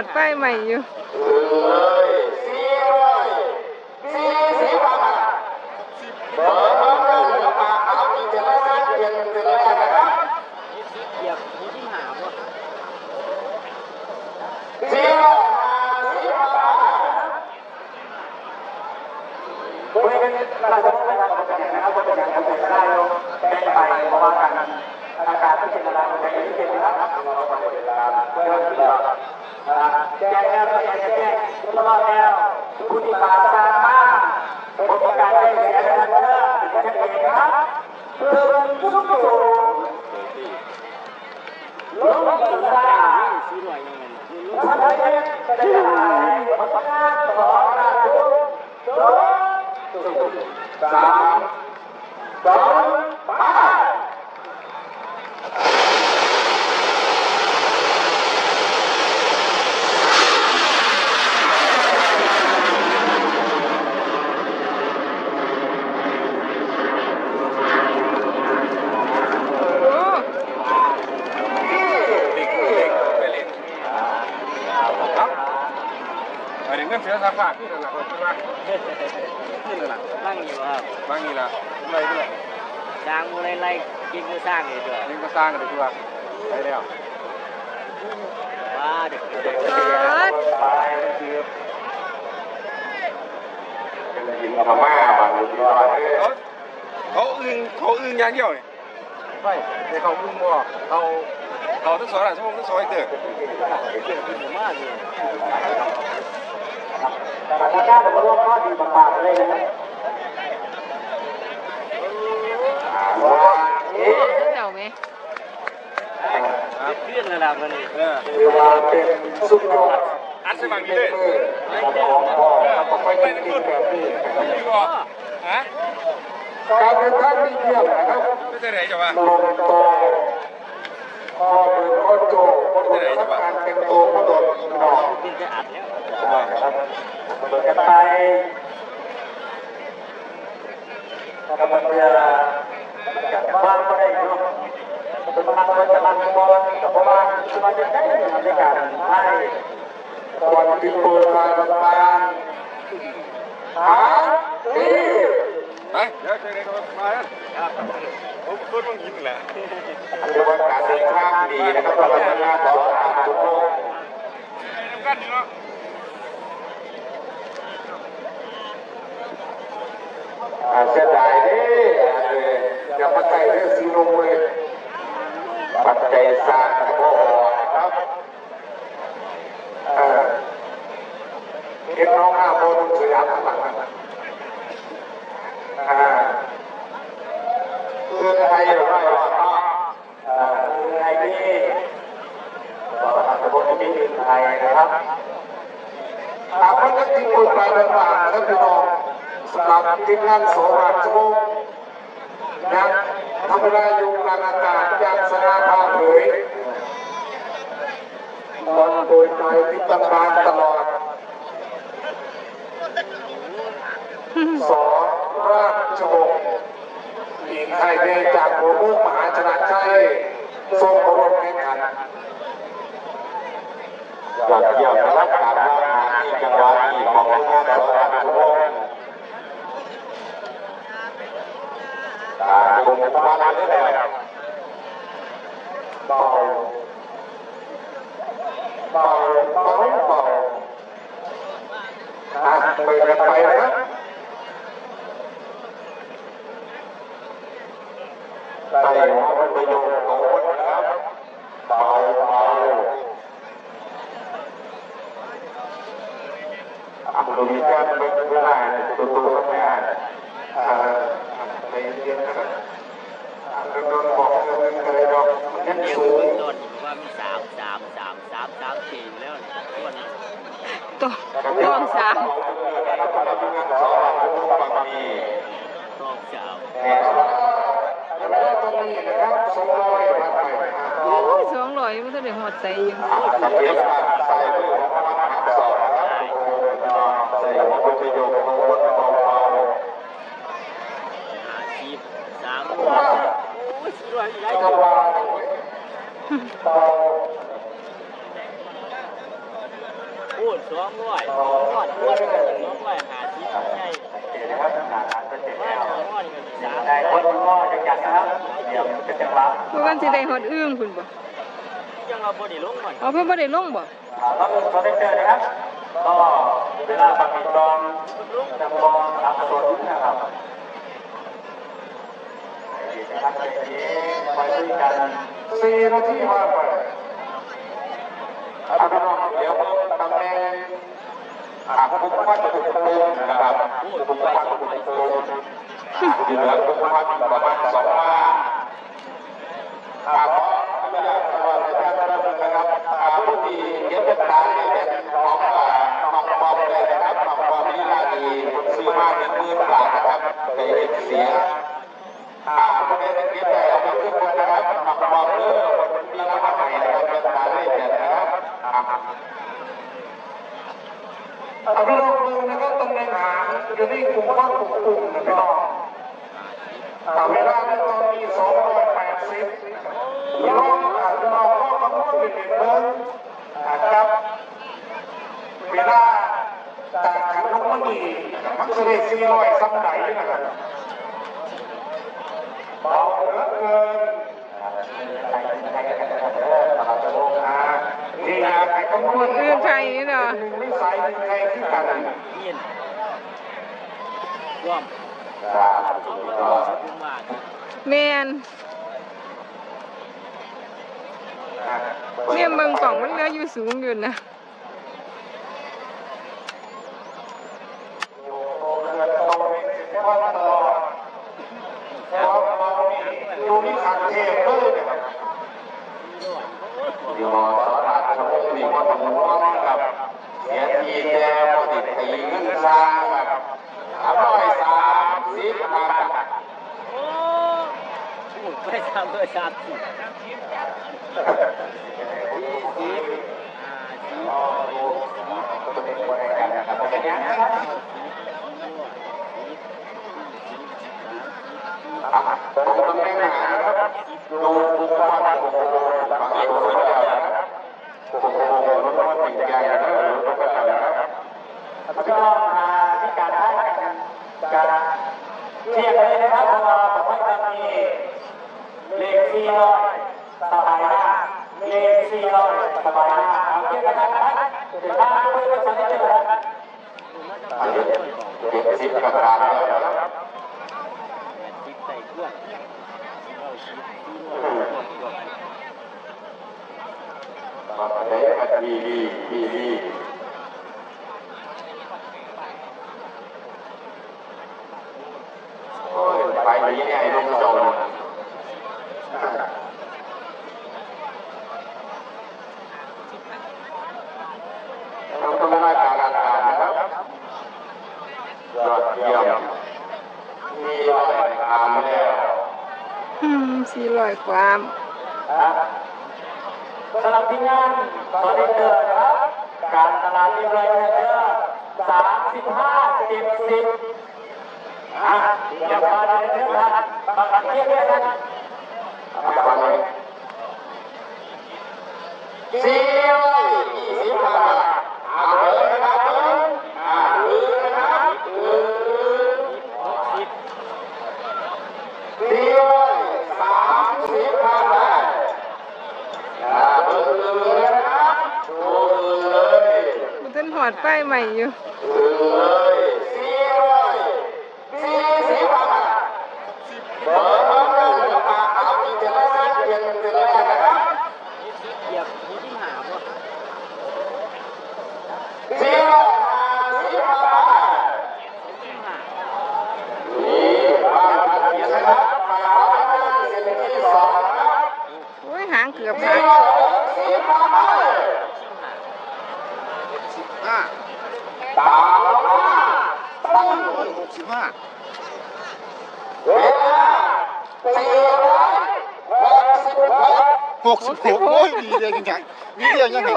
อดป้ายใหม่อยู่ เลยสี่ร้อยสี่สิบบาทเบอร์เบอร์เบอร์มาเอาที่จะได้เปลี่ยนเป็นแรกนะครับ เหยียบหูที่หาบ่ สี่ร้อยห้าสิบบาทคุยกันเราจะไม่ทำกันอย่างนะครับว่าเป็นอย่างไรจะได้เป็นไปเพราะว่าการอากาศที่เป็นอะไรมันจะยิ่งเป็นนะครับเพื่อที่จะ แจ้งแล้วแจ้งแจ้งตลอดแล้วคุณที่ผ่านทางมาผมประกาศได้เสียกันเถอะชัดเจนนะครับเพื่อนทุกคนลงถึงได้ สีหน่อยยังไง ท่านใดจะได้ผลงานของราชวงศ์สองสามสองไป โอ้ อัน นี้เงินเสียสาขาพี่นั่นแหละคนที่ว่าพี่นั่นแหละตั้งอยู่ครับบางนี่ละอะไรด้วยสร้างอะไรไรกินก็สร้างเลยตัวนี่ก็สร้างกันเลยตัวไปแล้วว้าเด็กปาดยิงพม่าบางทีว่าเอ้ยเขาเขาอึ้งเขาอึ้งอย่างเดียวนี่ไปในเขาอึ้งบ่เขาเขาทั้งสองหลังชั่วโมงทั้งสองไอ้เด้อ มากเลยแต่ถ้าการกับร่วมก็ดีมากๆเลยนะว่าเอ๊ะเจ้าไหมขึ้นระดับมันนี่เออถือว่าเป็นสุดยอดอัดใส่บางนี้เลยของพ่อของไม่ได้กินแบบนี้พี่บ่ฮะการเดินทางที่เยี่ยมนะครับไม่ใช่ไหนจ้ะวะลงโตพอเปิดโอโจ บนสำคัญเป็นตัวกระโดดหนอขึ้นจะอัดแล้วเปิดกันไปกำลังจะบ้านก็ได้อยู่เป็นทางไปจะนั่งบอลกับบ้านสมาชิก ได้ในการให้ตอนที่เปิดการบ้านหาดีไปเดี๋ยวเจอกันมาแล้วผมเพิ่งยินแหละเรียกว่าการเดินทางดีนะครับเราจะงานต่อทางทุกโลกน้ำกันอยู่เนาะเสียดายดิอย่ามาใส่เรื่องซีโนเวปัจจัยศาสตร์ก็ออกนะครับเก็บน้องอาโมนุสยามข้างหลังอ่าเพื่อไทยหรือไม่หรอกอ่าเพื่อไทยนี่ก็อาจจะบอกมีดินไทยนะครับ ตามพันธกิจคนไปต่างๆนะครับพี่น้องสำหรับทีมงานโสราชวงศ์ยังทำเวลาอยู่กลางอากาศยังสนาภาเผยตอนโดยใจที่ตั้งบานตลอดสองราชวงศ์หญิงไทยเดจากหัวมืองมหาชนะชัยทรงเคารพแข่งขันอยอดเยี่ยมนะครับการว่าที่จังหวัด นี้ข อะดูมีแก้มเป็นเวลาตัวตัวทำงานอ่าใจเย็นนะครับโดนบอกเรื่องอะไรดอกมันยังเดียวสูงต้นว่ามีสามสามสามสามสามสี่แล้วส่วนตัวร่วมสามต้องสาวตรงนี้นะครับสองร้อยบาทไปโอ้ยสองร้อยมันก็ได้หอดใส่อยู่ วประโยชน์ของคนเบาห้าสิบสามโอ้ยสวยไรๆก็ว่าต่อพูดสองร้อยสองร้อยพูดสองร้อยหาสิบใช่เดี๋ยวนะครับหาทางเป็นเสร็จว่าแล้วสองร้อยนี่มันสามได้คนก็จะจัดนะครับเดี๋ยวจะจังหวะเมื่อวันสิได้ฮอดอึ้งคุณบ่ยังเอาบไดีลงก่อนเอาเพิ่นบ่ได้ลงบ่รับคอนเทนเตอร์นะครับ ก็เวลาปฏิบัติจำลองอัพโหลดนะครับนะครับเดี๋ยวไปด้วยกันสี่นาทีว่าไปอาไปลองเดี๋ยวตำแหน่งอาคุมวัดตุกตูมนะครับคุมวัดตุกตูมที่เหลือคุมวัดประมาณสองว่าอาขออนุญาตขอประชาชนนะครับอาผู้ที่เก็บเป็นตาเนี่ยของอ่าน้องบอมเลยนะครับน้องบอมลีลาดีซื้อมาหนึ่งหมื่นบาท นะครับไปเสียอ่าคนนี้เก็บได้เอาไปขึ้นกันนะครับน้องบอมเด้อคนที่รับมาให้นะครับเป็นตารเล่นนะครับเอาไปลองดูนะครับตำแหน่งหางจะได้กลุ่มว่างกลุ่มกลุ่มนะครับแต่เวลาในตอนนี้สองร้อยแปดสิบลองอ่านลองก็คำนวณเป็นเบิ้งนะครับเวลาจากขันลงมันนี่มันจะได้สี่ร้อยซ้ำไหนนะครับาเหลือเกินนี่นะไอ้คำนวณ อึ้งไข่นี่เนาะ ห นึ่งนิสัยหนึ่งใครที่กันร่วมครับสองบาทแมนเนี่ยเบิ่งกล่องมันเหลืออยู่สูงอยู่นะอยู่นี่ขัดเทพเลยนะครับอยู่สอราชสมุทรมีคนทำร้องกับ เสียทีแจวติดตีเงินสร้างแบบสามร้อยสามสิบห้าบาทโอ้พูดไปสามร้อยสามสิบยี่สิบห้าสิบผมต้องไม่หาครับดูบุคคลบุคคลบางทีผมจะนะครับบุคคลรถรถติดใจนะครับรถรถนะครับ ก็มาที่การให้กันการเทียบเลยนะครับเพราะว่าผมไม่ต้มีเลขสี่ร้อยสบายมากเลขสี่ร้อยสบายมากเอาเทียบกันนะครับเดี๋ยวถ้าเพื่อนจะได้เลยนะครับเจ็ดสิบประการแล้วครับ สิบใส่เครื่องเราสิบที่รวมรวม มาเด็กดีดีดีดีโอ้ยไปนี้เนี่ยไอ้ลุงโจรต้องต้องได้การงานนะครับยอดเยี่ยมมีรายการแล้วอืม400กว่า สำหรับที่งานตอนนี้เจอนะครับ การตลาดที่เลยเจอสามสิบห้าเจ็ดสิบอะเดี๋ยวมาเดือนนะมากันเที่ยงเลยนะสี่ร้อยยี่สิบห้า รับมาเอาไปนั่งเส้นที่สองนะครับโอ้ยหางเกือบ สาทห้าตามมาตั้งหกสิบห้าเวลาสี่ร้อยหกสิบหกหกสิบหกโอ้ยมีเดียวยังไงมีเดียวยังไง